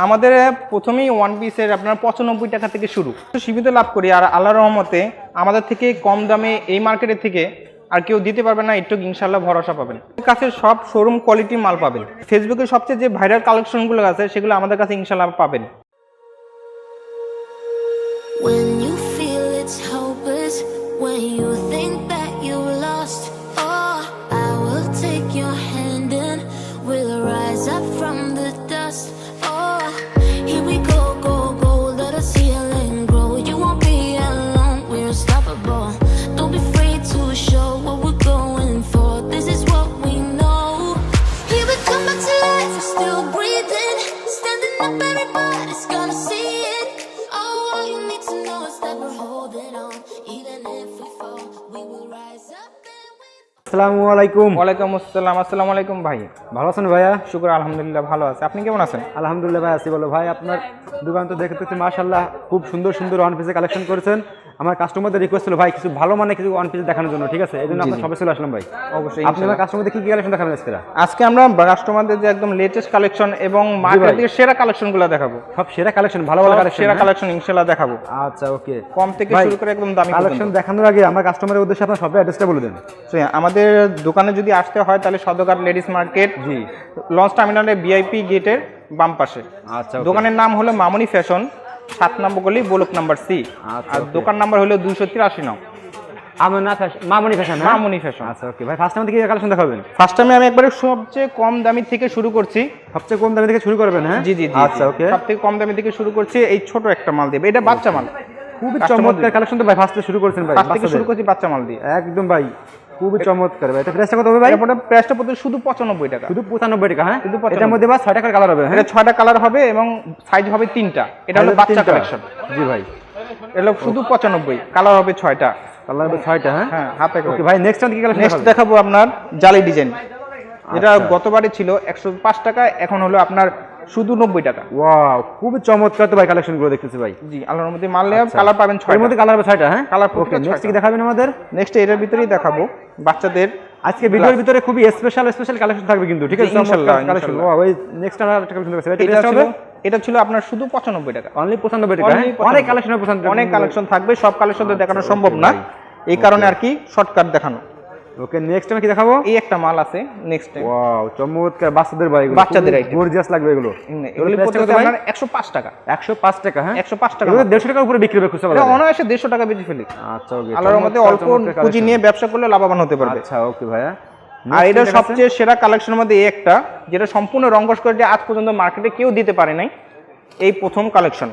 আমাদের প্রথমেই ওয়ান পিসের আপনার পঁচানব্বই টাকা থেকে শুরু। তো সীমিত লাভ করি আর আল্লাহ রহমতে আমাদের থেকে কম দামে এই মার্কেটের থেকে আর কেউ দিতে পারবে না একটু ইনশাল্লাহ ভরসা পাবেন। কাছে সব শোরুম কোয়ালিটির মাল পাবেন। ফেসবুকে সবচেয়ে যে ভাইরাল কালেকশনগুলো আছে, সেগুলো আমাদের কাছে ইনশাল্লাহ পাবেন। আসসালামু আলাইকুম। ওয়ালাইকুম আসসালাম। আসসালামু আলাইকুম ভাই। ভালো আছেন ভাইয়া? শুক্র আলহামদুলিল্লাহ ভালো আছে। আপনি কেমন আছেন? আলহামদুলিল্লাহ ভাই আছি বলো। ভাই আপনার দোকান তো দেখতেছি মাশাল্লাহ খুব সুন্দর সুন্দর ওয়ান পিসে কালেকশন করেছেন। আমার কাস্টমারদের রিকোয়েস্ট ছিল ভাই কিছু ভালো মানে কিছু ওয়ান পিস দেখানোর জন্য ঠিক আছে? এই জন্য আপনার সবাই চলে আসলাম ভাই। অবশ্যই আপনি আমার কাস্টমারদের কি কি কালেকশন দেখাবেন আজকে? আজকে আমরা কাস্টমারদের যে একদম লেটেস্ট কালেকশন এবং মার্কেট থেকে সেরা কালেকশনগুলো দেখাবো। সব সেরা কালেকশন ভালো ভালো কালেকশন সেরা কালেকশন ইনশাল্লাহ দেখাবো। আচ্ছা ওকে কম থেকে শুরু করে একদম দামি কালেকশন দেখানোর আগে আমার কাস্টমারের উদ্দেশ্যে আপনার সবাই অ্যাড্রেসটা বলে দেন। So, আমাদের দোকানে যদি আসতে হয় তাহলে সদরঘাট লেডিস মার্কেট জি। লঞ্চ টার্মিনালের ভিআইপি গেটের বাম পাশে। আচ্ছা দোকানের নাম হলো মামনি ফ্যাশন। সাত নম্বর গলি বোলক নাম্বার সি। আচ্ছা, আর দোকান নাম্বার হলো দুইশো তিরাশি নং। আমার fashion Mamoni fashion Mamuni fashion আচ্ছা ওকে ভাই ফার্স্ট টাইম থেকে কালেকশন দেখাবেন? ফার্স্ট টাইমে আমি একবারে সবচেয়ে কম দামি থেকে শুরু করছি। সবচেয়ে কম দামি থেকে শুরু করবেন হ্যাঁ? জি জি জি আচ্ছা ওকে সব থেকে কম দামি থেকে শুরু করছি এই ছোট একটা মাল দেবে এটা বাচ্চা মাল। খুবই চমৎকার দিয়ে। কালেকশন তো ভাই ফার্স্টে শুরু করেছেন ভাই ফার্স্ট থেকে শুরু করছি বাচ্চা মাল দিয়ে। একদম ভাই। খুবই চমৎকার ভাই। এটা প্রাইসটা কত হবে ভাই? এরপরে প্রাইসটা পড়তে শুধু পঁচানব্বই টাকা। শুধু পঁচানব্বই টাকা হ্যাঁ? শুধু 95 এটার মধ্যে বা ছয় টাকার কালার হবে হ্যাঁ? এটা ছয়টা কালার হবে এবং সাইজ হবে তিনটা। এটা হলো বাচ্চা কালেকশন জি ভাই। এটা শুধু পঁচানব্বই কালার হবে ছয়টা। কালার হবে ছয়টা হ্যাঁ? হ্যাঁ হাতে ওকে ভাই নেক্সট কি কালেকশন নেক্সট দেখাবো? আপনার জালি ডিজাইন যেটা আচ্ছা। গতবারে ছিল একশো পাঁচ টাকা এখন হলো আপনার শুধু নব্বই টাকা। ওয়াও খুবই চমৎকার তো ভাই কালেকশনগুলো দেখতেছি ভাই। জি আল্লাহর মধ্যে মারলে কালার পাবেন এর ছয় মধ্যে কালার হবে ছয়টা হ্যাঁ? কালার ওকে নেক্সট কি দেখাবেন আমাদের? নেক্সট এটার ভিতরেই দেখাবো। বাচ্চাদের আজকে ভিডিওর ভিতরে খুবই স্পেশাল স্পেশাল কালেকশন থাকবে কিন্তু ঠিক আছে? ইনশাআল্লাহ কালেকশন নেক্সট আমরা একটা কালেকশন এটা হবে? এটা ছিল আপনার শুধু পঁচানব্বই টাকা। অনলি 95 টাকা হ্যাঁ? অনেক কালেকশন 95 অনেক কালেকশন থাকবে সব কালেকশন তো দেখানো সম্ভব না। এই কারণে আর কি শর্টকাট দেখানো। ওকে নেক্সট টাইম কি দেখাবো? এই একটা মাল আছে নেক্সট টাইম ওয়াও চমৎকার বাচ্চাদের ভাই এগুলো। বাচ্চাদের item। গর্জিয়াস লাগবে এগুলো। এগুলি কত আপনার একশো পাঁচ টাকা। 105 টাকা হ্যাঁ? একশো পাঁচ টাকা এগুলো 150 টাকার উপরে বিক্রি হবে খুচরা বাজারে। অনায়াসে দেড়শো টাকা বেশি ফেলি। আচ্ছা ওকে আল্লাহর মধ্যে অল্প পুঁজি নিয়ে ব্যবসা করলে লাভবান হতে পারবে। আচ্ছা ওকে ভাইয়া। আর এটা সবচেয়ে সেরা কালেকশনের মধ্যে এই একটা যেটা সম্পূর্ণ রঙ্গস করে যে আজ পর্যন্ত মার্কেটে কেউ দিতে পারে নাই এই প্রথম কালেকশন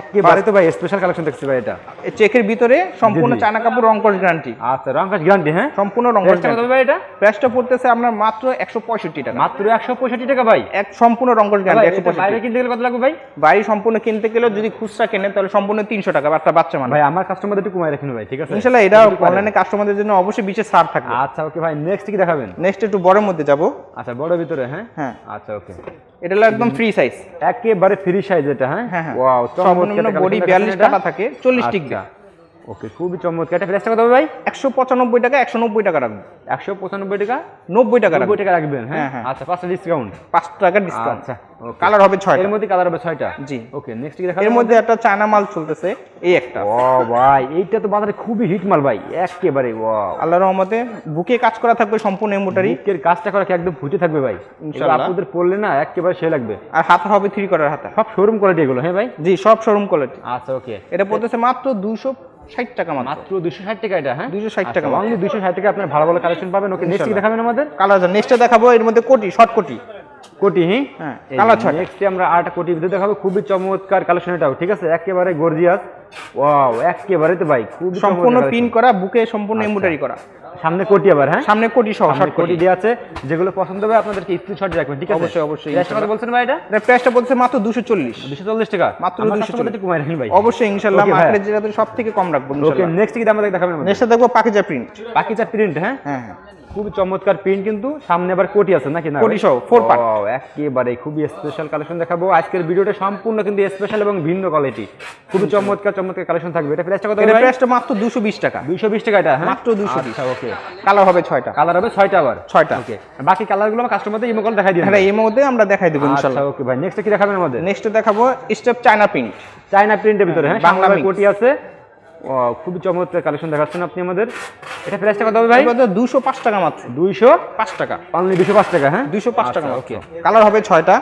একেবারে তো ভাই স্পেশাল কালেকশন দেখছি ভাই এটা। চেকের ভিতরে সম্পূর্ণ। চায়না কাপড় রঙ্কস গ্যারান্টি আচ্ছা রংকাশ গ্যারান্টি হ্যাঁ? সম্পূর্ণ কত ভাই এটা? প্রাইসটা পড়তেছে আপনার মাত্র একশো পঁয়ষট্টি টাকা। মাত্র 165 টাকা ভাই? এক সম্পূর্ণ ভাই, গ্যারান্টি একশো এটা বাইরে কিনতে গেলে কত লাগবে ভাই? বাড়ি সম্পূর্ণ কিনতে গেলেও যদি খুচরা কেনে তাহলে সম্পূর্ণ তিনশো টাকা একটা বাচ্চা মানে ভাই আমার কাস্টমারদের একটু কমাই রাখেন ভাই ঠিক আছে? ইনশাল্লাহ এটা অনলাইনে কাস্টমারদের জন্য অবশ্যই বিশেষ ছাড় থাকবে। আচ্ছা ওকে ভাই নেক্সট কি দেখাবেন? নেক্সট একটু বড়ের মধ্যে যাব। আচ্ছা বড় ভিতরে হ্যাঁ? হ্যাঁ। আচ্ছা ওকে এটা হলো একদম ফ্রি সাইজ একেবারে ফ্রি সাইজ এটা হ্যাঁ? হ্যাঁ ওয়াও সর্বনিম্ন বডি বিয়াল্লিশ টাকা থাকে চল্লিশ ডিগ্রি। ওকে খুবই চমৎকার। এটা প্রাইসটা কত হবে ভাই? একশো পঁচানব্বই টাকা একশো নব্বই টাকা রাখবেন 195 টাকা? নব্বই টাকা 90 রাখবেন টাকা রাখবেন হ্যাঁ? হ্যাঁ, হ্যাঁ। আচ্ছা পাঁচটা ডিসকাউন্ট পাঁচ টাকা ডিসকাউন্ট আচ্ছা কালার হবে ছয় এর মধ্যে কালার হবে ছয়টা? জি। ওকে নেক্সট কি দেখাবেন এর মধ্যে একটা চায়না মাল চলতেছে এই একটা। ও ভাই এইটা তো বাজারে খুবই হিট মাল ভাই। একেবারে ওয়াও আল্লাহর রহমতে বুকে কাজ করা থাকবে সম্পূর্ণ এমব্রয়ডারি। বুকের কাজটা করা একদম ফুটে থাকবে ভাই? ইনশাআল্লাহ। আপুদের পড়লে না একেবারে সে লাগবে। আর হাতা হবে থ্রি করার হাতা। সব শোরুম কোয়ালিটি এগুলো হ্যাঁ ভাই? জি সব শোরুম কোয়ালিটি আচ্ছা ওকে এটা পড়তেছে মাত্র দুইশো ষাট টাকা মাত্র। দুশো ষাট টাকা এটা হ্যাঁ? 260 টাকা অনলি দুশো ষাট টাকা আপনার ভালো ভালো কালেকশন পাবেন ওকে নেক্সট দেখাবেন আমাদের। কালার নেক্সটে দেখাবো এর মধ্যে কোটি শর্ট কোটি। কোটি হ্যাঁ? হ্যাঁ, কালার ছয়টা। নেক্সট আমরা আরেকটা কোটি ভিতরে দেখাবো। খুবই চমৎকার কালেকশন এটাও ঠিক আছে? একেবারে গর্জিয়াস ওয়াও একেবারে তো ভাই খুব সম্পূর্ণ পিন করা বুকে সম্পূর্ণ এমব্রয়ডারি করা। সামনে কোটি আবার হ্যাঁ? সামনে কোটি সহ শর্ট কোটি। দেওয়া আছে। যেগুলো পছন্দ হবে আপনাদেরকে স্ক্রিনশট রাখবেন ঠিক আছে? অবশ্যই, অবশ্যই, কত বলছেন ভাই এটা? এটা প্রাইসটা বলছে মাত্র দুশো চল্লিশ। দুশো চল্লিশ টাকা? মাত্র আমার 240 customer কমাই রাখেন ভাই। অবশ্যই Okay, ভাইয়া। মার্কেটের যেটা সব থেকে কম রাখব ওকে নেক্সট কি দাম দেখাবেন নেক্সটে দেখব পাকিজা প্রিন্ট চার প্রিন্ট হ্যাঁ? হ্যাঁ হ্যাঁ। খুবই চমৎকার প্রিন্ট কিন্তু। সামনে আবার কোটি আছে নাকি না? কোটি সহ, part। Wow, একেবারে খুবই স্পেশাল কালেকশন দেখাবো। আজকের ভিডিওটা সম্পূর্ণ কিন্তু স্পেশাল এবং ভিন্ন কোয়ালিটি খুবই চমৎকার চমৎকার কালেকশন থাকবে। এটা প্রাইসটা কত এটা প্রাইসটা মাত্র দুশো বিশ টাকা। 220 টাকা এটা হ্যাঁ? মাত্র 220 আচ্ছা ওকে কালার হবে ছয়টা। কালার হবে 6টা আবার? ছয়টা। ওকে বাকি কালারগুলো আমার কাস্টমারদের ইমো কল দেখাই দিন হ্যাঁ এর মধ্যে আমরা দেখাই দেবো আচ্ছা ওকে ভাই। নেক্সট কি দেখাবেন আমাদের? নেক্সট দেখাবো স্টেপ চায়না প্রিন্ট চায়না প্রিন্টের ভিতরে হ্যাঁ? বাংলা কোটি আছে। খুবই চমৎকার কালেকশন দেখাচ্ছেন আপনি আমাদের। এটা প্রাইসটা কত হবে ভাই? দুশো পাঁচ টাকা মাত্র। দুইশো পাঁচ টাকা। অনলি দুশো পাঁচ টাকা হ্যাঁ? দুশো পাঁচ টাকা আচ্ছা, ওকে কালার হবে ছয়টা।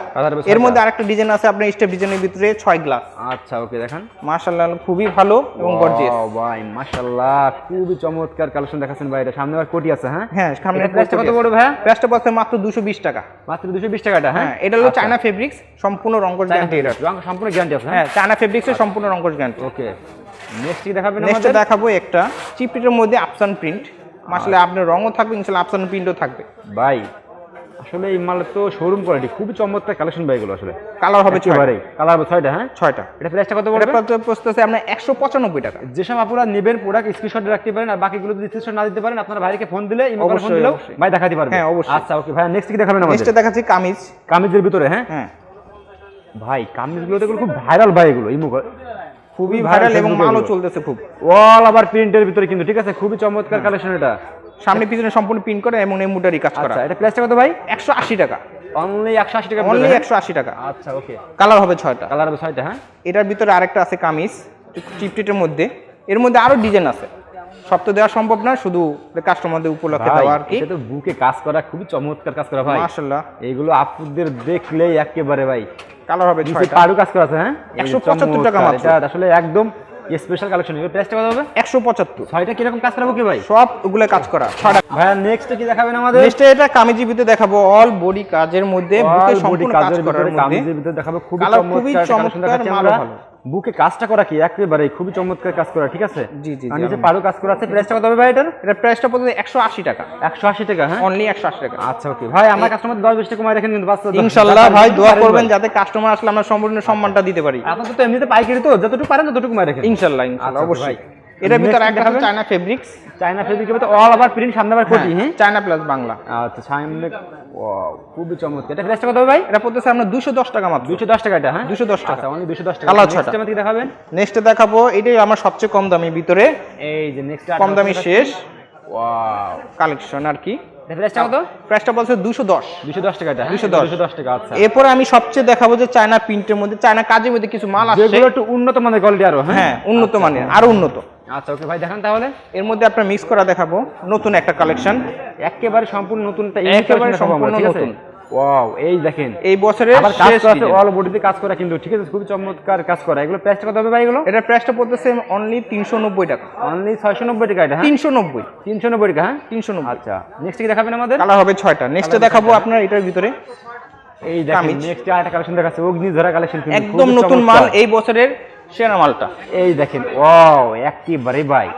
এর মধ্যে আরেকটা ডিজাইন আছে আপনার স্টেপ ডিজাইনের ভিতরে ছয় গ্লাস আচ্ছা ওকে দেখেন। মাশাআল্লাহ খুবই ভালো এবং গর্জিয়াস ভাই মাশাআল্লাহ খুবই চমৎকার কালেকশন দেখাচ্ছেন ভাই। এটা সামনে আবার কোটি আছে হ্যাঁ? হ্যাঁ সামনে প্রাইসটা কত পড়বে ভাই? প্রাইসটা পড়ছে মাত্র দুশো বিশ টাকা। মাত্র দুশো বিশ টাকাটা হ্যাঁ? হ্যাঁ এটা হলো আচ্ছা। চায়না ফেব্রিক্স সম্পূর্ণ রঙ্গজ গ্যারান্টি এটা সম্পূর্ণ গ্যারান্টি আছে হ্যাঁ? চায়না ফেব্রিক্সের সম্পূর্ণ রঙ্গজ গ্যারান্টি ওকে নেক্সট কি দেখাবেন নেক্সট দেখাবো একটা। চিপটির মধ্যে আফসান প্রিন্ট মাসলে আপনার রঙও থাকবে ইনশাল্লাহ আফসান প্রিন্টও থাকবে। ভাই আসলে এই মাল তো শোরুম কোয়ালিটি খুবই চমৎকার কালেকশন ভাই এগুলো আসলে। কালার হবে ছয়টা। কালার হবে ছয়টা হ্যাঁ? ছয়টা। এটা প্রাইসটা কত পড়বে? প্রস্তুত আপনার একশো পঁচানব্বই টাকা। যেসব আপনারা নেবেন প্রোডাক্ট স্ক্রিনশট রাখতে পারেন আর বাকিগুলো যদি স্ক্রিনশট না দিতে পারেন আপনার ভাইকে ফোন দিলে ইমো ফোন দিলেও। ভাই দেখাতে পারবে। হ্যাঁ, অবশ্যই। আচ্ছা ওকে ভাই নেক্সট কি দেখাবেন আমাদের। নেক্সটে দেখাচ্ছি কামিজ। কামিজের ভিতরে হ্যাঁ? হ্যাঁ। ভাই কামিজগুলো তো খুব ভাইরাল ভাই এগুলো ইমো খুবই ভাইরাল এবং মানও মালও চলতেছে খুব। অল আবার প্রিন্টের ভিতরে কিন্তু ঠিক আছে? খুবই চমৎকার কালেকশন এটা। সামনে পিছনে সম্পূর্ণ প্রিন্ট করে এমন এমুটারি কাজ করা। আচ্ছা এটা প্রাইসটা কত ভাই? একশো আশি টাকা। অনলি একশো আশি টাকা অনলি একশো আশি টাকা। আচ্ছা ওকে কালার হবে 6টা কালার হবে 6টা হ্যাঁ? এটার ভিতরে আরেকটা আছে কামিজ চিপটিটের মধ্যে। এর মধ্যে আরও ডিজাইন আছে। সব তো দেওয়া সম্ভব না শুধু কাস্টমারদের উপলক্ষে দেওয়া আর কি তো বুকে কাজ করা খুবই চমৎকার কাজ করা ভাই। মাশাল্লাহ এইগুলো আপুদের দেখলেই একেবারে ভাই। কালার হবে ছয়টা। পাড়ু কাজ করা আছে হ্যাঁ? 175 টাকা মাত্র। এটা আসলে একদম স্পেশাল কালেকশন এর প্রাইসটা কত হবে? একশো পঁচাত্তর। ছয়টা কীরকম কাজ করাবো কি ভাই? সব ওগুলো কাজ করা। ছয়টা। ভাইয়া নেক্সট কি দেখাবেন আমাদের? নেক্সটে এটা কামিজি ভিতরে দেখাবো। অল বডি কাজের মধ্যে বুকে সম্পূর্ণ কাজ করার মধ্যে। কামিজের ভিতরে দেখাবো। খুবই চমৎকার কালেকশন দেখাচ্ছি আমরা ভালো। বুকে কাজটা করা কি? একেবারে খুবই চমৎকার কাজ করা ঠিক আছে? জি, জি, আর যে নিচে আমি- পাড়ু কাজ করা আছে প্রাইসটা কত হবে ভাই এটার? এটা প্রাইসটা পড়বে একশো আশি টাকা। একশো আশি টাকা হ্যাঁ? অনলি একশো আশি টাকা। আচ্ছা ওকে ভাই আমার কাস্টমার 10 20 টাকা কমাই রাখেন কিন্তু বাচ্চা ইনশাআল্লাহ ভাই দোয়া করবেন যাতে কাস্টমার আসলে আমরা সম্পূর্ণ সম্মানটা দিতে পারি। আপনাদের তো এমনিতে পাইকারি তো যতটুকু পারেন ততটুকু কমাই রাখেন ইনশাআল্লাহ ইনশাল্লাহ আচ্ছা, অবশ্যই। ভাই। এটার ভিতরে একটা? চায়না ফেব্রিক্স চায়না ফেব্রিকের ভিতরে অল আবার প্রিন্ট সামনে আবার কোটি হ্যাঁ চায়না প্লাস বাংলা। আচ্ছা সামনে খুবই চমৎকার। এটা প্রাইসটা কত হবে ভাই? এটা পড়তেছে দুশো দশ টাকা মাত্র। দুশো দশ টাকা এটা হ্যাঁ? 210 টাকা। আচ্ছা অনলি দুশো দশ টাকা। কালার Next ছয়টা। দেখাবেন। নেক্সটে দেখাবো এটাই আমার সবচেয়ে কম দামি ভিতরে। এই যে নেক্সট কম দামি শেষ। ওয়াও কালেকশন আর কি। প্রাইসটা বলছে দুশো দশ। দুশো দশ টাকা 210 দুশো দশ। টাকা আচ্ছা। এরপরে আমি সবচেয়ে দেখাবো যে চায়না প্রিন্টের মধ্যে চায়না কাজের মধ্যে কিছু মাল যেগুলো একটু উন্নত মানের কোয়ালিটি আরও হ্যাঁ? হ্যাঁ উন্নত মানের আরও উন্নত। আচ্ছা ওকে ভাই দেখান তাহলে। এর মধ্যে আপনার মিক্স করা দেখাবো। নতুন একটা কালেকশন একেবারে সম্পূর্ণ নতুন একেবারে সম্পূর্ণ নতুন। ওয়াও এই দেখেন। এই বছরের আবার কাজ শেষ আছে অল বডিতে কাজ করা কিন্তু ঠিক আছে? খুবই চমৎকার কাজ করা। এগুলো প্রাইসটা কত হবে ভাই এগুলো? এটার প্রাইসটা পড়তেছে অনলি তিনশো নব্বই টাকা। অনলি ছয়শো নব্বই টাকা এটা হ্যাঁ? তিনশো নব্বই। তিনশো নব্বই টাকা হ্যাঁ? তিনশো নব্বই। আচ্ছা নেক্সট কি দেখাবেন আমাদের? কালার হবে ছয়টা। নেক্সটে Colour দেখাবো আপনার এটার ভিতরে। এই দেখেন। নেক্সট আরেকটা কালেকশন দেখাচ্ছে অগ্নিঝরা কালেকশন একদম নতুন মাল এই বছরের সেরা মালটা। এই দেখেন ওয়াও একেবারে ভাই।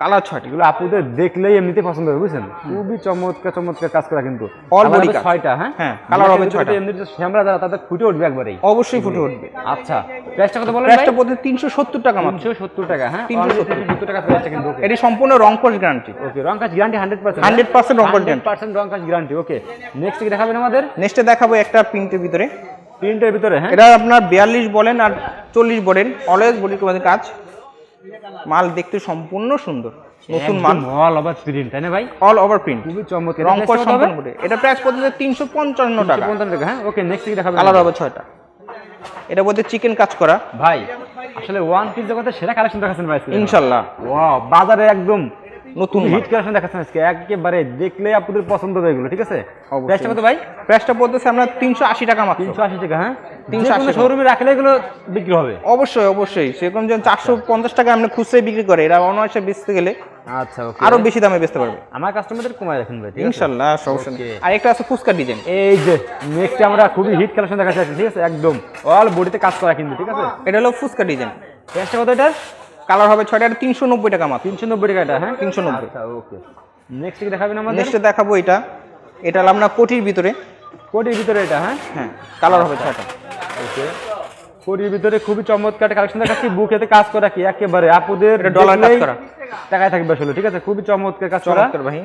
কালার ছয়টা এগুলো আপুদের দেখলেই এমনিতে পছন্দ হবে বুঝছেন? খুবই চমৎকার চমৎকার কাজ করা কিন্তু। হবে কাজ। ছয়টা হ্যাঁ? হ্যাঁ, colour হবে ছয়টা। এমনিতে শ্যামরা যারা তাদের ফুটে উঠবে একবারেই অবশ্যই ফুটে উঠবে। আচ্ছা প্রাইসটা কত বলেন প্রাইসটা পড়তে তিনশো সত্তর টাকা মাত্র। তিনশো সত্তর টাকা হ্যাঁ? 370 টাকা। প্রাইসটা কিন্তু ওকে এটি সম্পূর্ণ রংকশ গ্যারান্টি ওকে রং কাজ গ্যারান্টি হান্ড্রেড পার্সেন্ট 100% রং রং কাজ গ্যারান্টি ওকে নেক্সট কি দেখাবেন আমাদের? নেক্সটে দেখাবো একটা প্রিন্টের ভিতরে। প্রিন্টের ভিতরে হ্যাঁ? এটা আপনার বিয়াল্লিশ বলেন আর চল্লিশ বলেন। অলওয়েজ বডি তোমাদের কাজ। মাল দেখতে সম্পূর্ণ সুন্দর। নতুন মাল। অল ওভার প্রিন্ট তাই না ভাই? অল ওভার প্রিন্ট খুবই চমৎকার। রংকশ সম্পূর্ণ বডি এটা প্রাইস পড়তেছে তিনশো পঞ্চান্ন টাকা। পঞ্চান্ন টাকা হ্যাঁ? ওকে নেক্সট কি দেখাবেন কালার হবে ছয়টা। এটা বলতে চিকেন কাজ করা। ভাই আসলে ওয়ান পিস জগতে সেরা কালেকশন দেখাচ্ছেন ভাই আজকে। ইনশাল্লাহ। ওয়াও বাজারে একদম নতুন হিট কালেকশন দেখাচ্ছেন আজকে। একেবারে দেখলে আপনাদের পছন্দ হবে এগুলো ঠিক আছে। প্রাইসটা কত ভাই? প্রাইসটা পড়তেছে আপনার তিনশো আশি টাকা মাত্র। তিনশো আশি টাকা হ্যাঁ? 380 টাকা। শোরুমে রাখলে এগুলো বিক্রি হবে। অবশ্যই অবশ্যই। সেরকম যেমন চারশো পঞ্চাশ টাকা আপনি খুচরাই বিক্রি করে এরা অনায়াসে বেচতে গেলে আচ্ছা আরও বেশি দামে বেচতে পারবে। আমার কাস্টমারদের কমায় রাখেন ভাই ইনশাল্লাহ সমস্যা আর একটা আছে ফুচকা ডিজাইন। এই যে নেক্সট আমরা খুবই হিট কালেকশন দেখাচ্ছি ঠিক আছে? একদম অল বডিতে কাজ করা কিন্তু ঠিক আছে? এটা হলো ফুচকা ডিজাইন। প্রাইসটা কত এটা কালার হবে ছয়টা এটা তিনশো নব্বই টাকা মাত্র। তিনশো নব্বই টাকা এটা হ্যাঁ? তিনশো নব্বই। ওকে। নেক্সট কি দেখাবেন আমাদের? নেক্সটে দেখাবো এটা। এটা আপনার কোটির ভিতরে। কোটির ভিতরে এটা হ্যাঁ? হ্যাঁ কালার হবে ছয়টা। ওকে। কোটির ভিতরে খুবই চমৎকার কালেকশন দেখাচ্ছি। বুকেতে কাজ করা কি? একেবারে। আপুদের ডলার কাজ করা। টাকায় থাকবে আসলে ঠিক আছে? খুবই চমৎকার কাজ করা। চমৎকার ভাই।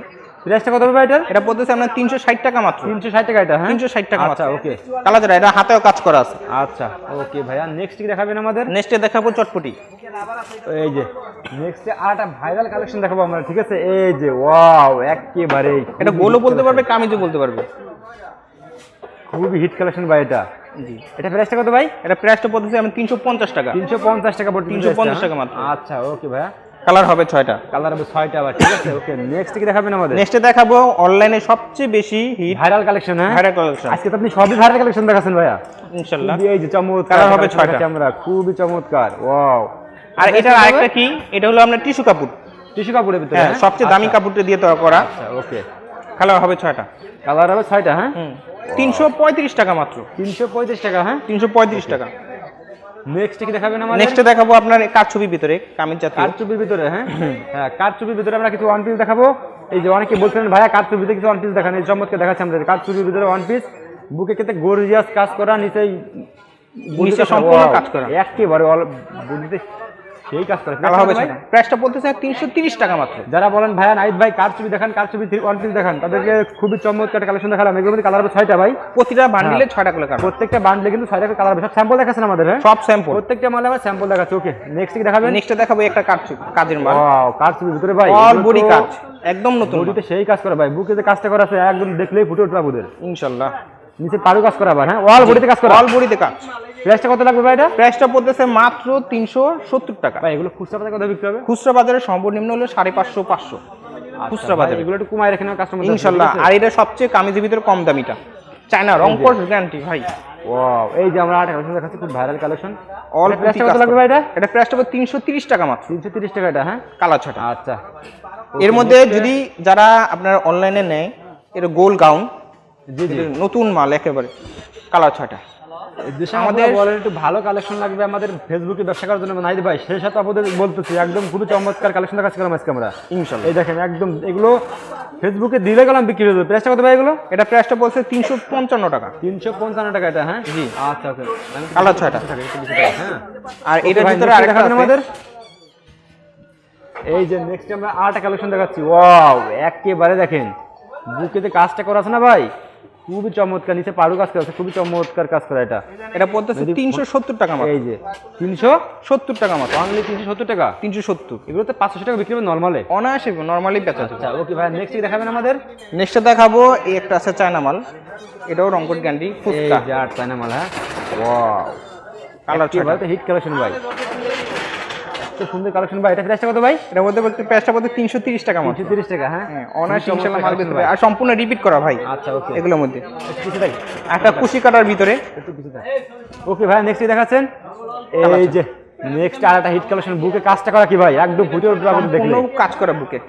প্রাইসটা কত হবে ভাই এটার এটা পড়তেছে আপনার তিনশো ষাট টাকা মাত্র। তিনশো ষাট টাকা এটা হ্যাঁ? তিনশো ষাট টাকা আচ্ছা ওকে। কালার যেটা এটা হাতেও কাজ করা আছে। আচ্ছা ওকে ভাইয়া নেক্সট কি দেখাবেন আমাদের? নেক্সটে দেখাবো চটপটি। এই যে নেক্সট আর একটা ভাইরাল কালেকশন দেখাবো আমরা ঠিক আছে? এই যে ওয়াও একেবারে এটা গোলও বলতে পারবে কামিজও বলতে পারবে। খুবই হিট কালেকশন ভাই এটা। জি। এটা প্রাইসটা কত ভাই? এটা প্রাইসটা পড়তেছে আমি তিনশো পঞ্চাশ টাকা। তিনশো পঞ্চাশ টাকা পড়ছে 350 টাকা মাত্র। আচ্ছা ওকে ভাইয়া। কালার হবে ছয়টা। কালার হবে ছয়টা আবার ঠিক আছে? ওকে নেক্সট কি দেখাবেন আমাদের? নেক্সটে দেখাবো অনলাইনে সবচেয়ে বেশি হিট ভাইরাল কালেকশন হ্যাঁ? ভাইরাল কালেকশন আজকে তো আপনি সবই ভাইরাল কালেকশন দেখাচ্ছেন ভাইয়া। ইনশাল্লাহ। খুবই এই যে চমৎকার Colour হবে ছয়টা। ক্যামেরা খুবই চমৎকার ওয়াও আর এটার আরেকটা কি? এটা হলো আপনার টিস্যু কাপড়। টিস্যু কাপড়ের ভিতরে হ্যাঁ সবচেয়ে দামি কাপড়টা দিয়ে তৈরি করা। আচ্ছা ওকে কালার হবে ছয়টা। কালার হবে ছয়টা হ্যাঁ? তিনশো পঁয়ত্রিশ টাকা মাত্র। তিনশো পঁয়ত্রিশ টাকা হ্যাঁ? তিনশো পঁয়ত্রিশ টাকা। নেক্সট কি দেখাবেন আমাদের? নেক্সটে দেখাবো আপনার কার ছবির ভিতরে কামিজ জাতীয়। কারচুপির ভিতরে হ্যাঁ? হ্যাঁ কারচুপির ভিতরে আমরা কিছু ওয়ান পিস দেখাবো। এই যে অনেকে বলছিলেন ভাইয়া কারচুপির ভিতরে কিছু ওয়ান পিস দেখান। এই দেখাচ্ছে দেখাচ্ছি আমরা কারচুপির ভিতরে ওয়ান পিস বুকে কেটে গর্জিয়াস কাজ করা নিচেই নিচে সম্পূর্ণ কাজ করা। একেবারে বুঝতে সেই কাজ করে হবে প্রাইসটা তিনশো তিরিশ টাকা মাত্র। যারা বলেন ভাইয়া নাইট ভাই কারচুপি দেখান কারচুপি ওয়ান পিস দেখান? তাদেরকে খুবই চমৎকার কালেকশন দেখালাম। এগুলোর মধ্যে কালার হবে ছয়টা ভাই। প্রতিটা বান্ডিলে হ্যাঁ। ছয়টা করে কালার প্রত্যেকটা বান্ডলে কিন্তু ছয়টা কালার হবে। সব স্যাম্পল দেখাচ্ছেন আমাদের হ্যাঁ? সব স্যাম্পল প্রত্যেকটা মালে আমার স্যাম্পল দেখাচ্ছে। ওকে নেক্সট কি দেখাবেন? নেক্সটে দেখাবো একটা কাজ কাজের মাল। ওয়াও কারচুপির ভিতরে ভাই অল বডি কাজ একদম নতুন বডিতে সেই কাজ করে ভাই। বুকে যে কাজটা করা আছে একদম দেখলেই ফুটে উঠবে আপনাদের ইনশাল্লাহ। নিচে পারু কাজ করা আবার হ্যাঁ? ওয়াল বডিতে কাজ করা অল বডিতে কাজ। প্রাইসটা কত লাগবে ভাই এটা প্রাইসটা পড়তেছে মাত্র তিনশো সত্তর টাকা। ভাই এগুলো খুচরা পাতা কত বিক্রি হবে? খুচরা বাজারে সর্বনিম্ন হলো সাড়ে পাঁচশো পাঁচশো। খুচরা বাজারে। এগুলো একটু কমায় রেখে কাস্টমার ইনশাল্লাহ। আর এটা সবচেয়ে কামিজের ভিতরে কম দামিটা। চায়না রংকোর গ্যারান্টি ভাই। ওয়াও এই যে আমরা আট কালেকশন দেখাচ্ছি খুব ভাইরাল কালেকশন অল প্রাইসটা কত লাগবে ভাই এটা এটা প্রাইসটা পড়বে তিনশো তিরিশ টাকা মাত্র। তিনশো তিরিশ টাকা এটা হ্যাঁ? কালার ছটা। আচ্ছা। এর মধ্যে যদি যারা আপনার অনলাইনে নেয় এটা গোল গাউন নতুন মাল একেবারে। কালার ছটা আমাদের বলেন একটু ভালো কালেকশন লাগবে আমাদের ফেসবুকে ব্যবসা করার জন্য। নাইদ ভাই সেই সাথে আপনাদের বলতেছি একদম চমৎকার কালেকশন দেখাচ্ছি গেলাম আজকে আমরা? ইনশাল্লাহ। এই দেখেন একদম এগুলো ফেসবুকে দিলে গেলাম বিক্রি হয়ে যাবে। প্রাইসটা কত ভাই এগুলো? এটা প্রাইসটা বলছে তিনশো পঞ্চান্ন টাকা। তিনশো পঞ্চান্ন টাকা এটা হ্যাঁ? জি। আচ্ছা কালার ছয়টা। হ্যাঁ। আর এটার ভাই, ভিতরে আরেকটা আমাদের। এই যে নেক্সট আমরা আরেকটা কালেকশন দেখাচ্ছি। ওয়াও একেবারে দেখেন। বুকেতে কাজটা করা আছে না ভাই? খুবই চমৎকার নিচে পাড়ু কাজ করা আছে খুবই চমৎকার কাজ করা এটা। এটা পড়তেছে তিনশো সত্তর টাকা মাত্র। এই যে তিনশো সত্তর টাকা মাত্র। অনলি তিনশো সত্তর টাকা? তিনশো সত্তর। এগুলো তো পাঁচশো টাকা বিক্রি হবে নর্মালে অনায়াসে নর্মালি বেচা আচ্ছা ওকে ভাই নেক্সট দেখাবেন আমাদের? নেক্সটে দেখাবো এই একটা আছে চায়না মাল। এটাও রংকট গ্যান্ডি এই ফুচকা। যে আট চায়না মাল হ্যাঁ? ওয়াও কালার ভাই হিট কালেকশন ভাই। সুন্দর কালেকশন ভাই এটা প্রাইসটা কত ভাই? এটার মধ্যে বলতে প্রাইসটা বলতে তিনশো তিরিশ টাকা মাত্র। তিরিশ টাকা হ্যাঁ? হ্যাঁ অনায়াসে ইনশাল্লাহ মাল ভাই। আর সম্পূর্ণ রিপিট করা ভাই আচ্ছা ওকে এগুলোর মধ্যে। একটু কুশি কাটার ভিতরে। ওকে ভাই নেক্সট দেখাচ্ছেন? এই যে নেক্সট আর একটা হিট কালেকশন বুকে কাজটা করা কি ভাই? একদম ফুটে উঠবে আপনি দেখলে। কাজ করা বুকে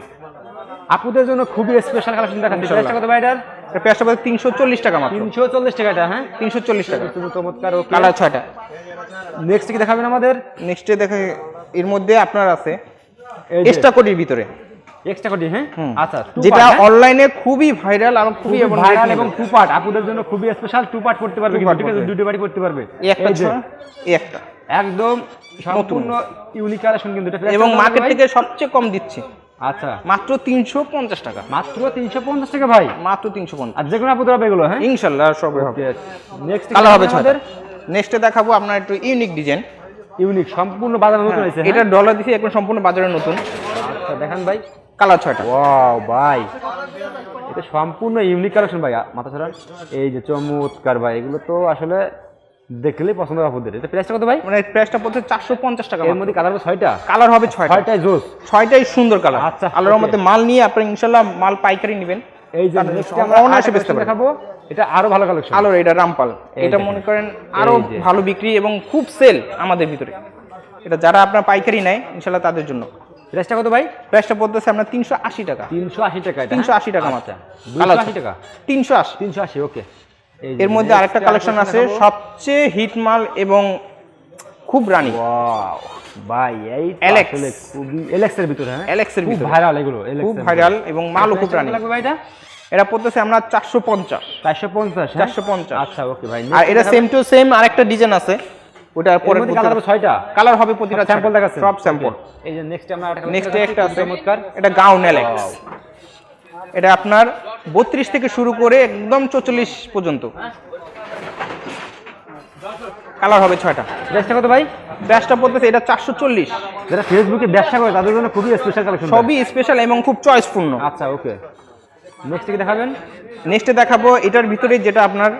আপুদের জন্য খুবই স্পেশাল কালেকশন দেখাচ্ছি প্রাইসটা কত ভাই এটার? এটা প্রাইসটা বলতে তিনশো চল্লিশ টাকা মাত্র। তিনশো চল্লিশ টাকা এটা হ্যাঁ? তিনশো চল্লিশ টাকা। চমৎকার কালার ছয়টা। নেক্সট কি দেখাবেন আমাদের? নেক্সটে দেখে এর মধ্যে আপনার আছে এক্সট্রা কোটির ভিতরে। এক্সট্রা কোটি হ্যাঁ? আচ্ছা যেটা হ্যাঁ? অনলাইনে খুবই ভাইরাল এবং খুবই ভাইরাল এবং টু পার্ট আপুদের জন্য খুবই স্পেশাল টু পার্ট করতে পারবে ঠিক আছে দুটো বাড়ি করতে পারবে। একটা একটা। একদম সম্পূর্ণ ইউনিক কালেকশন কিন্তু। এটা এবং মার্কেট থেকে সবচেয়ে কম দিচ্ছে। আচ্ছা। মাত্র তিনশো পঞ্চাশ টাকা। মাত্র তিনশো পঞ্চাশ টাকা ভাই? মাত্র তিনশো পঞ্চাশ। আর যে কোনো আপুদের হবে এগুলো হ্যাঁ? ইনশাল্লাহ সবে হবে। নেক্সট কালার হবে ছয়টা। নেক্সটে দেখাবো আপনার একটু ইউনিক ডিজাইন ইউনিক সম্পূর্ণ বাজার নতুন হয়েছে এটা ডলার দিছি এখন সম্পূর্ণ বাজারে নতুন। আচ্ছা দেখান ভাই কালার ছয়টা। ওয়াও ভাই। এটা সম্পূর্ণ ইউনিক কালেকশন ভাই। মাথা ছড়ান। এই যে চমৎকার ভাই। এগুলো তো আসলে দেখলেই পছন্দ হবে আপুদের এটা প্রাইসটা কত ভাই? মানে প্রাইসটা পড়ছে চারশো পঞ্চাশ টাকা এর মধ্যে কালার হবে ছয়টা? কালার হবে ছয়টা। ছয়টাই জোস। ছয়টাই সুন্দর কালার আচ্ছা, আল্লাহর. মধ্যে মাল নিয়ে আপনি ইনশাল্লাহ মাল পাইকারি নেবেন। এই যে অনায়াসে বেচতে। দেখাবো। এটা আরও ভালো কালেকশন আলোর এটা রামপাল। এটা মনে করেন আরও ভালো বিক্রি এবং খুব সেল আমাদের ভিতরে। এটা যারা আপনার পাইকারি নেয় ইনশাল্লাহ তাদের জন্য। প্রাইসটা কত ভাই? প্রাইসটা পড়তেছে আপনার তিনশো আশি টাকা। তিনশো আশি টাকা তিনশো আশি টাকা মাত্র। আশি টাকা? তিনশো আশি। তিনশো আশি ওকে। এর মধ্যে আরেকটা কালেকশন আছে সবচেয়ে হিট মাল এবং খুব রানি। ওয়াও ভাই এই Alex। খুবই এলেক্সের ভিতরে হ্যাঁ? খুব ভিতরে। ভাইরাল এগুলো খুব ভাইরাল এবং মালও খুব রানি। লাগবে ভাই এটা? এটা পড়তেছে আমরা চারশো পঞ্চাশ। চারশো পঞ্চাশ চারশো পঞ্চাশ। আচ্ছা ওকে ভাই আর এটা সেম টু সেম আরেকটা ডিজাইন আছে। ওটা পরে কালার হবে ছয়টা? কালার হবে প্রতিটা স্যাম্পল দেখাচ্ছে সব স্যাম্পল এই যে নেক্সট আমরা নেক্সট একটা আছে। চমৎকার। এটা গাউন অ্যালেক্স এটা আপনার বত্রিশ থেকে শুরু করে একদম চৌচল্লিশ পর্যন্ত। কালার হবে ছয়টা। ড্রেসটা কত ভাই? ব্যাসটা পড়তেছে এটা চারশো চল্লিশ। যারা ফেসবুকে ব্যবসা করে তাদের জন্য খুবই স্পেশাল কালেকশন সবই স্পেশাল এবং খুব চয়েসপূর্ণ আচ্ছা ওকে নেক্সট কি দেখাবেন? নেক্সটে দেখাবো এটার ভিতরে যেটা আপনার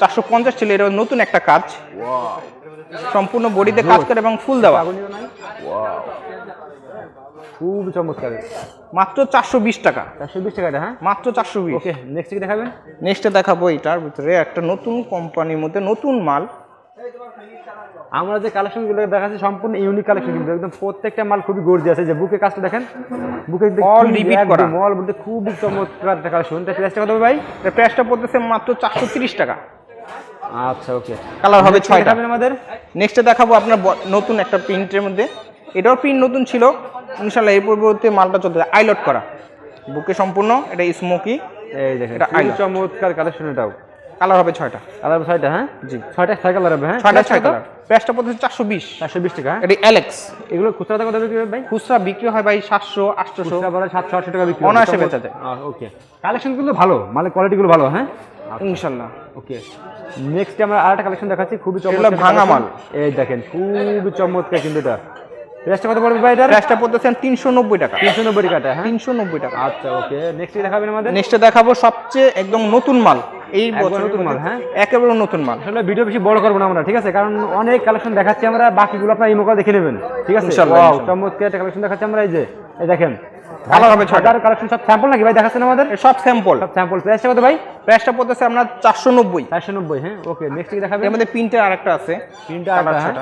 চারশো পঞ্চাশ ছিল এটা নতুন একটা কাজ। সম্পূর্ণ বডিতে কাজ করে এবং ফুল দেওয়া। খুব চমৎকার। মাত্র চারশো বিশ টাকা। চারশো বিশ টাকা হ্যাঁ? মাত্র চারশো বিশ। নেক্সট কি দেখাবেন? নেক্সটে দেখাবো এটার ভিতরে একটা নতুন কোম্পানির মধ্যে নতুন মাল। আমরা যে কালেকশনগুলো দেখাচ্ছি সম্পূর্ণ ইউনিক কালেকশন কিন্তু। একদম প্রত্যেকটা মাল খুবই গর্জি আছে। যে বুকে কাজটা দেখেন বুকে করা। মল বলতে খুবই চমৎকার একটা কালেকশন এটা প্রাইসটা কত ভাই? প্রাইসটা পড়তেছে মাত্র চারশো তিরিশ টাকা। আচ্ছা ওকে কালার হবে ছয়টা। আমাদের? নেক্সটে দেখাবো আপনার নতুন একটা প্রিন্টের মধ্যে। এটাও প্রিন্ট নতুন ছিল। ইনশাল্লাহ এই পরিবর্তে মালটা চলতে আইলট করা। বুকে সম্পূর্ণ এটা স্মোকি এই দেখেন চমৎকার কালেকশন এটাও। কালার হবে ছয়টা। কালার ছয়টা হ্যাঁ? জি। ছয়টা ছয় কালার হবে হ্যাঁ? ছয়টা ছয় কালার প্রাইসটা পড়তেছে চারশো বিশ। চারশো বিশ টাকা হ্যাঁ? এটি অ্যালেক্স এগুলো খুচরা কত বিক্রি হবে ভাই? খুচরা বিক্রি হয় ভাই সাতশো আটশোশো। খুচরা বলে সাতশো আটশো টাকা বিক্রি অনায়াসে বেচা যায়। ওকে কালেকশন কিন্তু ভালো মানে কোয়ালিটিগুলো ভালো হ্যাঁ? ইনশাল্লাহ। ওকে নেক্সট আমরা আরেকটা কালেকশন দেখাচ্ছি খুবই চমৎকার ভাঙা মাল। এই দেখেন খুবই চমৎকার কিন্তু এটা। প্রাইসটা কত পড়বে ভাই এটার? প্রাইসটা পড়তেছেন তিনশো নব্বই টাকা। তিনশো নব্বই টাকাটা হ্যাঁ? তিনশো নব্বই টাকা। আচ্ছা ওকে নেক্সট দেখাবেন আমাদের? নেক্সটে দেখাবো সবচেয়ে একদম নতুন মাল। এই বছর নতুন মাল, হ্যাঁ? একেবারে নতুন মাল। আসলে ভিডিও বেশি বড় করব না আমরা ঠিক আছে? কারণ অনেক কালেকশন দেখাচ্ছি আমরা বাকিগুলো আপনার ইমোকা দেখে নেবেন ঠিক আছে। চমৎকার একটা কালেকশন দেখাচ্ছি আমরা এই যে এই দেখেন। ভালো হবে ছয়টা। হাজার কালেকশন সব স্যাম্পল নাকি ভাই দেখাচ্ছেন আমাদের? সব স্যাম্পল সব স্যাম্পল প্রাইসটা কত ভাই? প্রাইসটা পড়তেছে আপনার চারশো নব্বই। চারশো নব্বই হ্যাঁ? ওকে নেক্সট কি দেখাবেন? এর মধ্যে প্রিন্টের আরেকটা আছে। Colour আটটা, হ্যাঁ?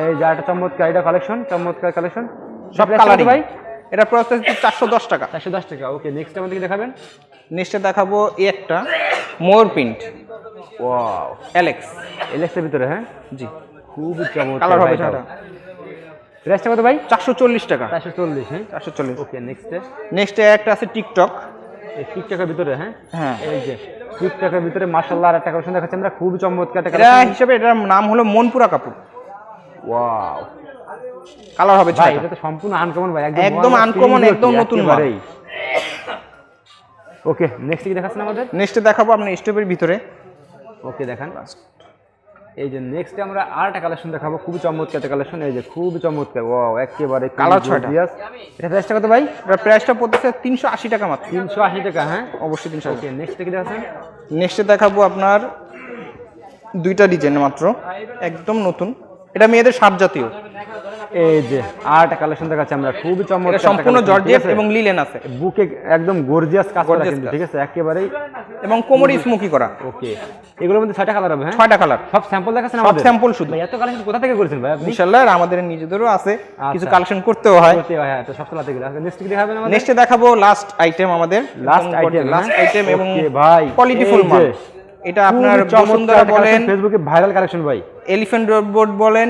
এই যে একটা চমৎকার এটা কালেকশন চমৎকার কালেকশন সব ভাই? এটা প্রাইস চারশো দশ টাকা। চারশো দশ টাকা ওকে নেক্সট আমাদের দেখাবেন। নেক্সটে দেখাবো এই একটা মোর প্রিন্ট ওয়াও অ্যালেক্স এলেক্সের ভিতরে হ্যাঁ? জি। খুব চমৎকার কালার হবে ছটা প্রাইসটা কত ভাই? চারশো চল্লিশ টাকা। চারশো চল্লিশ হ্যাঁ? চারশো চল্লিশ। ওকে নেক্সটে নেক্সটে একটা আছে টিকটক এই টিকটকের ভিতরে হ্যাঁ? হ্যাঁ। এই যে টিকটকের ভিতরে মার্শাল্লাহ আর একটা কালেকশন দেখাচ্ছি আমরা। খুব চমৎকার একটা এটা কালেকশন হিসেবে এটার নাম হলো মনপুরা কাপড়। ওয়াও কালার হবে ভাই এটা তো সম্পূর্ণ আনকমন ভাই একদম প্রিয় একদম নতুন। একেবারেই। ওকে নেক্সট কি দেখাচ্ছেন আমাদের? নেক্সটে দেখাবো আপনার স্টেপের ভিতরে। ওকে দেখান। এই যে নেক্সট আমরা আর একটা কালেকশন দেখাবো খুবই চমৎকার একটা কালেকশন এই যে খুবই চমৎকার ওয়াও একেবারে কালার ছয়টা। এটা প্রাইসটা কত ভাই? এটার প্রাইসটা পড়তেছে তিনশো আশি টাকা মাত্র। তিনশো আশি টাকা হ্যাঁ? অবশ্যই তিনশো ওকে নেক্সট কি দেখাচ্ছেন? নেক্সটে দেখাবো আপনার দুইটা ডিজাইন মাত্র। একদম নতুন। এটা মেয়েদের সাত জাতীয় এই যে আর একটা কালেকশন দেখাচ্ছি আমরা খুবই চমৎকার সম্পূর্ণ আছে? এবং লিলেন আছে। বুকে একদম গর্জিয়াস কাজ করা কিন্তু ঠিক আছে? একেবারেই এবং কোমরে স্মোকি করা। ওকে এগুলোর মধ্যে ছয়টা কালার হবে হ্যাঁ? ছয়টা কালার সব স্যাম্পল দেখাচ্ছেন সব আমাদের? স্যাম্পল শুধু। এত কালেকশন কোথা থেকে করেছেন ভাই আপনি? ইনশাল্লাহ আমাদের নিজেদেরও আছে। কিছু আচ্ছা। কালেকশন করতেও হয়। করতে হয়, হ্যাঁ তো সব চালাতে গেলে। নেক্সট কি দেখাবেন আমাদের? নেক্সটে দেখাবো লাস্ট আইটেম আমাদের। লাস্ট আইটেম লাস্ট আইটেম এবং ভাই কোয়ালিটি ফুল মাল। এটা আপনার বসুন্ধরা বলেন ফেসবুকে ভাইরাল কালেকশন ভাই। এলিফ্যান্ট রোড বোর্ড বলেন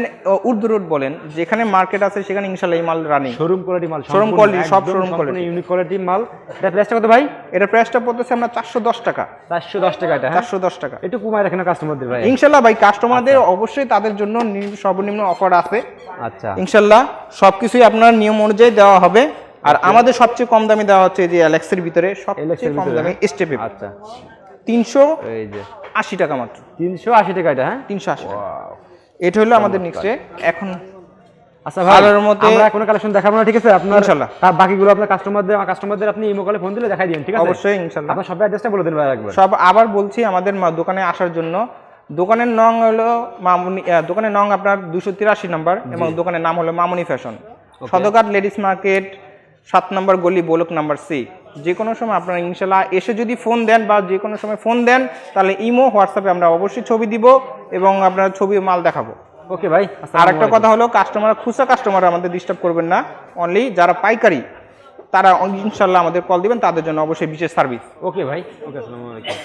উর্দু রোড বলেন যেখানে মার্কেট আছে সেখানে ইনশাল্লাহ এই মাল রানিং শোরুম কোয়ালিটি মাল Showroom quality, সব showroom quality। ইউনিক কোয়ালিটি মাল। এটা প্রাইসটা কত ভাই? এটা প্রাইসটা পড়তেছে আমরা চারশো দশ টাকা। চারশো দশ টাকা এটা হ্যাঁ? চারশো দশ টাকা। একটু কমায় রাখেন কাস্টমারদের ভাই। ইনশাল্লাহ ভাই কাস্টমারদের অবশ্যই তাদের জন্য সর্বনিম্ন অফার আছে। আচ্ছা। ইনশাল্লাহ সবকিছুই আপনার নিয়ম অনুযায়ী দেওয়া হবে। আর আমাদের সবচেয়ে কম দামে দেওয়া হচ্ছে যে অ্যালেক্সের ভিতরে সবচেয়ে কম দামে স্টেপে আচ্ছা। তিনশো এই যে আশি টাকা মাত্র। তিনশো আশি টাকা এটা হ্যাঁ? তিনশো আশি এটা হলো আমাদের নেক্সটে এখন আচ্ছা ভাই আলোর মধ্যে- আমরা কোনো কালেকশন দেখাবো না ঠিক আছে? আপনার ইনশাল্লাহ। তার বাকিগুলো আপনার কাস্টমারদের কাস্টমারদের আপনি ইমো কলে ফোন দিলে দেখাই দিন ঠিক আছে? অবশ্যই ইনশাল্লাহ। আপনার সব অ্যাড্রেসটা বলে দিন একবার। সব আবার বলছি আমাদের দোকানে আসার জন্য। দোকানের নং হলো মামুনি দোকানের নং আপনার দুশো তিরাশি নাম্বার এবং দোকানের নাম হলো মামুনি ফ্যাশন সদরঘাট লেডিস মার্কেট সাত নম্বর গলি বোলক নাম্বার সি। যে কোনো সময় আপনারা ইনশাল্লাহ এসে যদি ফোন দেন বা যে কোনো সময় ফোন দেন তাহলে ইমো হোয়াটসঅ্যাপে আমরা অবশ্যই ছবি দিব এবং আপনার ছবি মাল দেখাবো। ওকে ভাই আর একটা কথা হলো কাস্টমার খুচরা কাস্টমার আমাদের ডিস্টার্ব করবেন না। অনলি যারা পাইকারি তারা ইনশাল্লাহ আমাদের কল দিবেন তাদের জন্য অবশ্যই বিশেষ সার্ভিস ওকে ভাই ওকে আসসালামু আলাইকুম।